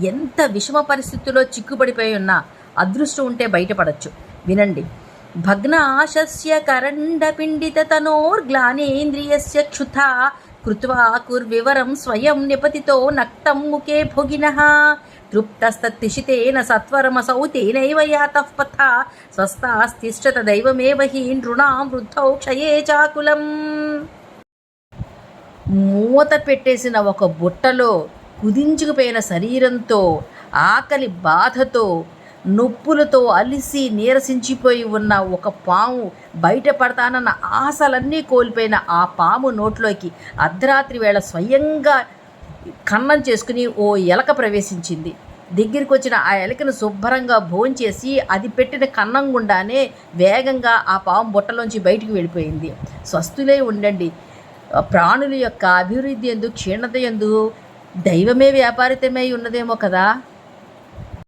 ఎంత విషమ పరిస్థితుల్లో చిక్కుపడిపోయి ఉన్నా అదృష్టం ఉంటే బయటపడచ్చు. వినండి. భగ్నాశస్య కరండపిండిత తనోర్గ్లానేంద్రియస్య క్షుత కృత్వా కుర్వివరం స్వయం నిపతితో నక్తం ముఖే భోగిన. తృప్తస్తత్తిషితేన సత్వరమసౌ తేనైవ యాతః పథ. స్వస్థాస్తిష్టత హి నృణాం వృద్ధౌ క్షయే చాకులం. మూత పెట్టేసిన ఒక బుట్టలో కుదించుకుపోయిన శరీరంతో ఆకలి బాధతో నొప్పులతో అలిసి నీరసించిపోయి ఉన్న ఒక పాము బయటపడతానన్న ఆశలన్నీ కోల్పోయిన ఆ పాము నోట్లోకి అర్ధరాత్రి వేళ స్వయంగా ఖన్నం చేసుకుని ఓ ఎలక ప్రవేశించింది. దగ్గరికి వచ్చిన ఆ ఎలకను శుభ్రంగా భోంచేసి అది పెట్టిన కన్నం గుండానే వేగంగా ఆ పాము బుట్టలోంచి బయటికి వెళ్ళిపోయింది. స్వస్థులే ఉండండి. ప్రాణుల యొక్క అభివృద్ధి ఎందు క్షీణత ఎందు దైవమే వ్యాపారితమై ఉన్నదేమో కదా?